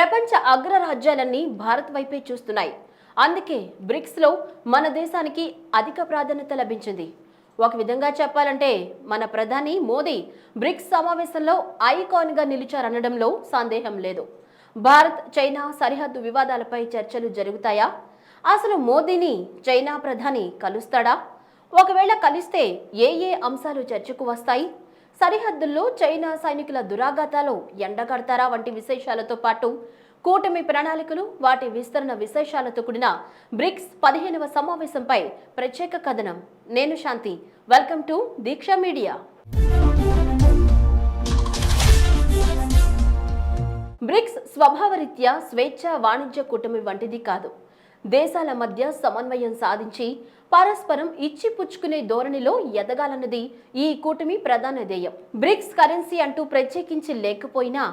ప్రపంచ అగ్రరాజ్యాలన్నీ భారత్ వైపే చూస్తున్నాయి. అందుకే బ్రిక్స్లో మన దేశానికి అధిక ప్రాధాన్యత లభించింది. ఒక విధంగా చెప్పాలంటే మన ప్రధాని మోదీ బ్రిక్స్ సమావేశంలో ఐకాన్గా నిలిచారనడంలో సందేహం లేదు. భారత్ చైనా సరిహద్దు వివాదాలపై చర్చలు జరుగుతాయా? అసలు మోదీని చైనా ప్రధాని కలుస్తాడా? ఒకవేళ కలిస్తే ఏ ఏ అంశాలు చర్చకు వస్తాయి? సరిహద్దుల్లో చైనా సైనికుల దురాఘాతాలు ఎండగడతారా వంటి విశేషాలతో పాటు కూటమి ప్రణాళికలు వాటి విస్తరణ విశేషాలతో కూడిన బ్రిక్స్ పదిహేనవ సమావేశంపై ప్రత్యేక కథనం. నేను Shanti. Welcome to Deeksha media. BRICS స్వభావరీత్యా స్వేచ్ఛ వాణిజ్య కూటమి వంటిది కాదు. దేశాల మధ్య సమన్వయం సాధించి పరస్పరం ఇచ్చి పుచ్చుకునే ధోరణిలో ఎదగాలన్నది ఈ కూటమి ప్రధాన ధ్యేయం. బ్రిక్స్ కరెన్సీ అంటూ ప్రత్యేకించి లేకపోయినా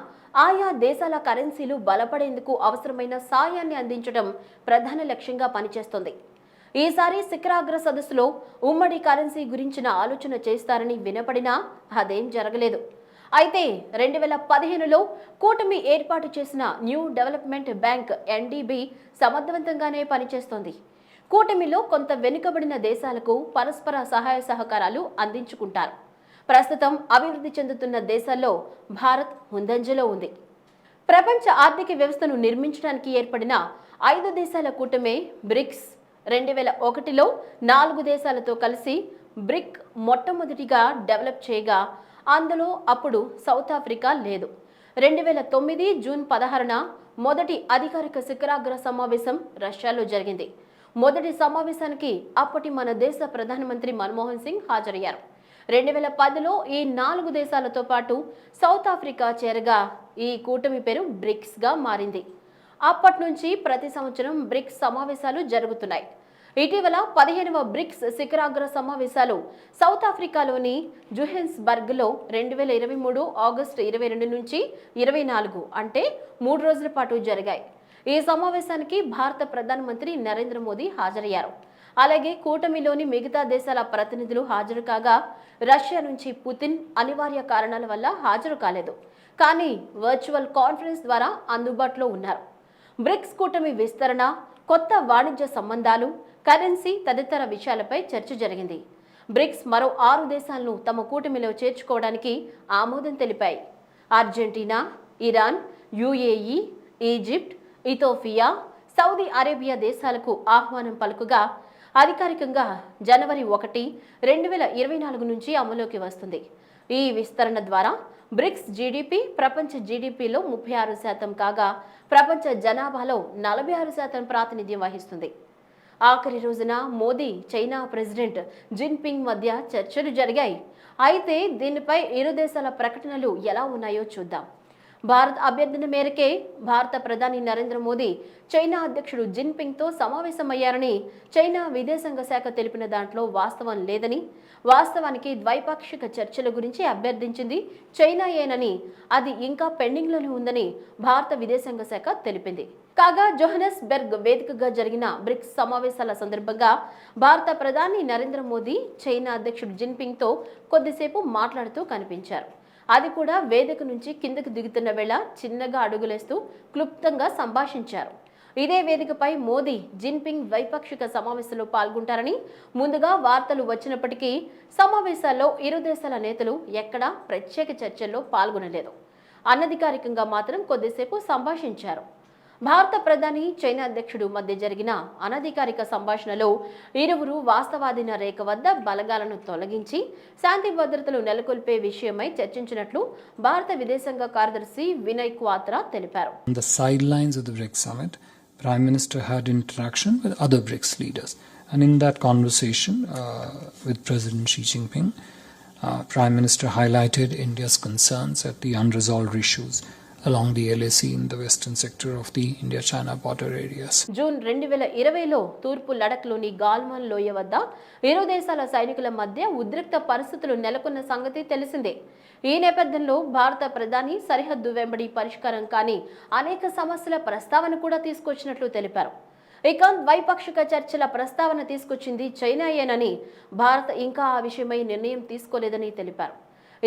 ఆయా దేశాల కరెన్సీలు బలపడేందుకు అవసరమైన సాయాన్ని అందించడం ప్రధాన లక్ష్యంగా పనిచేస్తోంది. ఈసారి శిఖరాగ్ర సదస్సులో ఉమ్మడి కరెన్సీ గురించిన ఆలోచన చేస్తారని వినపడినా అదేం జరగలేదు. అయితే రెండు వేల పదిహేనులో కూటమి ఏర్పాటు చేసిన న్యూ డెవలప్మెంట్ బ్యాంక్ ఎన్డీబీ సమర్థవంతంగానే పనిచేస్తోంది. కూటమిలో కొంత వెనుకబడిన దేశాలకు పరస్పర సహాయ సహకారాలు అందించుకుంటారు. ప్రస్తుతం అభివృద్ధి చెందుతున్న దేశాల్లో భారత్ ముందంజలో ఉంది. ప్రపంచ ఆర్థిక వ్యవస్థను నిర్మించడానికి ఏర్పడిన ఐదు దేశాల కూటమే బ్రిక్స్ రెండు వేల ఒకటిలో నాలుగు దేశాలతో కలిసి బ్రిక్ మొట్టమొదటిగా డెవలప్ చేయగా అందులో అప్పుడు సౌత్ ఆఫ్రికా లేదు. రెండు వేల తొమ్మిది జూన్ పదహారున మొదటి అధికారిక శిఖరాగ్ర సమావేశం రష్యాలో జరిగింది. మొదటి సమావేశానికి అప్పటి మన దేశ ప్రధానమంత్రి మన్మోహన్ సింగ్ హాజరయ్యారు. రెండు వేల పదిలో ఈ నాలుగు దేశాలతో పాటు సౌత్ ఆఫ్రికా చేరగా ఈ కూటమి పేరు బ్రిక్స్గా మారింది. అప్పటి నుంచి ప్రతి సంవత్సరం బ్రిక్స్ సమావేశాలు జరుగుతున్నాయి. ఇటీవల పదిహేనవ బ్రిక్స్ శిఖరాగ్ర సమావేశాలు సౌత్ ఆఫ్రికాలోని జుహెన్స్బర్గ్లో రెండు వేల ఇరవై మూడు ఆగస్టు ఇరవై రెండు నుంచి ఇరవై నాలుగు అంటే మూడు రోజుల పాటు జరిగాయి. ఈ సమావేశానికి భారత ప్రధానమంత్రి నరేంద్ర మోదీ హాజరయ్యారు. అలాగే కూటమిలోని మిగతా దేశాల ప్రతినిధులు హాజరు కాగా రష్యా నుంచి పుతిన్ అనివార్య కారణాల వల్ల హాజరు కాలేదు. కానీ వర్చువల్ కాన్ఫరెన్స్ ద్వారా అందుబాటులో ఉన్నారు. బ్రిక్స్ కూటమి విస్తరణ కొత్త వాణిజ్య సంబంధాలు కరెన్సీ తదితర విషయాలపై చర్చ జరిగింది. బ్రిక్స్ మరో ఆరు దేశాలను తమ కూటమిలో చేర్చుకోవడానికి ఆమోదం తెలిపాయి. Argentina Iran UAE Egypt Ethiopia Saudi Arabia దేశాలకు ఆహ్వానం పలుకుగా అధికారికంగా జనవరి ఒకటి రెండు వేల ఇరవై నాలుగు నుంచి అమలులోకి వస్తుంది. ఈ విస్తరణ ద్వారా బ్రిక్స్ జీడిపి ప్రపంచ జీడిపిలో ముప్పై ఆరు శాతం కాగా ప్రపంచ జనాభాలో నలభై ఆరు శాతం ప్రాతినిధ్యం వహిస్తుంది. ఆఖరి రోజున మోదీ చైనా ప్రెసిడెంట్ జిన్పింగ్ మధ్య చర్చలు జరిగాయి. అయితే దీనిపై ఇరు దేశాల ప్రకటనలు ఎలా ఉన్నాయో చూద్దాం. భారత్ అభ్యర్థన మేరకే భారత ప్రధాని నరేంద్ర మోదీ చైనా అధ్యక్షుడు జిన్పింగ్తో సమావేశమయ్యారని చైనా విదేశాంగ శాఖ తెలిపిన దాంట్లో వాస్తవం లేదని వాస్తవానికి ద్వైపాక్షిక చర్చల గురించి అభ్యర్థించింది చైనాయేనని అది ఇంకా పెండింగ్లోనే ఉందని భారత విదేశాంగ శాఖ తెలిపింది. కాగా జోహనస్బెర్గ్ వేదికగా జరిగిన బ్రిక్స్ సమావేశాల సందర్భంగా భారత ప్రధాని నరేంద్ర మోదీ చైనా అధ్యక్షుడు జిన్పింగ్తో కొద్దిసేపు మాట్లాడుతూ కనిపించారు. అది కూడా వేదిక నుంచి కిందకు దిగుతున్న వేళ చిన్నగా అడుగులేస్తూ క్లుప్తంగా సంభాషించారు. ఇదే వేదికపై మోదీ జిన్పింగ్ ద్వైపాక్షిక సమావేశంలో పాల్గొంటారని ముందుగా వార్తలు వచ్చినప్పటికీ సమావేశాల్లో ఇరు దేశాల నేతలు ఎక్కడా ప్రత్యేక చర్చల్లో పాల్గొనలేదు. అనధికారికంగా మాత్రం కొద్దిసేపు సంభాషించారు. భారత ప్రధాని చైనా అధ్యక్షుడు మధ్య జరిగిన అనధికారిక సంభాషణలో ఇరువురు వాస్తవాధీన రేఖ వద్ద బలగాలను తొలగించి శాంతి భద్రతలు నెలకొల్పే విషయమై చర్చించినట్లు భారత విదేశాంగ కార్యదర్శి వినయ్ క్వాత్రా తెలిపారు Prime Minister had interaction with other BRICS leaders. And in that conversation uh, with President Xi Jinping, uh, Prime Minister highlighted India's concerns at the unresolved issues along the LAC in the western sector of the India China border areas. June రెండు వేల ఇరవైలో తూర్పు లడఖ్లోని గాల్మన్ లోయ వద్ద ఇరు దేశాల సైనికుల మధ్య ఉద్రిక్త పరిస్థితులు నెలకొన్న సంగతి తెలిసిందే. ఈ నేపథ్యంలో భారత ప్రధాని సరిహద్దు వెంబడి పరిష్కారం కాని అనేక సమస్యల ప్రస్తావన కూడా తీసుకొచ్చినట్లు తెలిపారు. ఇక ద్వైపాక్షిక చర్చల ప్రస్తావన తీసుకొచ్చింది చైనాయేనని భారత్ ఇంకా ఆ విషయమై నిర్ణయం తీసుకోలేదని తెలిపారు.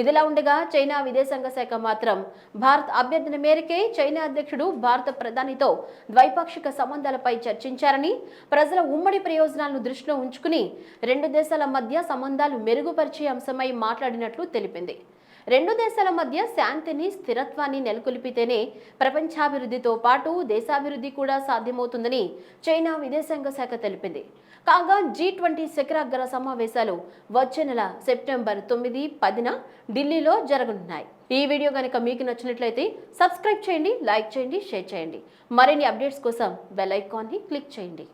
ఇదిలా ఉండగా చైనా విదేశాంగ శాఖ మాత్రం భారత్ అభ్యర్థన మేరకే చైనా అధ్యక్షుడు భారత ప్రధానితో ద్వైపాక్షిక సంబంధాలపై చర్చించారని ప్రజల ఉమ్మడి ప్రయోజనాలను దృష్టిలో ఉంచుకుని రెండు దేశాల మధ్య సంబంధాలు మెరుగుపరిచే అంశమై మాట్లాడినట్లు తెలిపింది. రెండు దేశాల మధ్య శాంతిని స్థిరత్వాన్ని నెలకొల్పితేనే ప్రపంచాభివృద్ధితో పాటు దేశాభివృద్ధి కూడా సాధ్యమవుతుందని చైనా విదేశాంగ శాఖ తెలిపింది. కాగా జీ ట్వంటీ శిఖరాగ్ర సమావేశాలు వచ్చే నెల సెప్టెంబర్ తొమ్మిది పదిన ఢిల్లీలో జరగనున్నాయి. ఈ వీడియో కనుక మీకు నచ్చినట్లయితే సబ్స్క్రైబ్ చేయండి లైక్ చేయండి షేర్ చేయండి. మరిన్ని అప్డేట్స్ కోసం బెల్ ఐకాన్ని క్లిక్ చేయండి.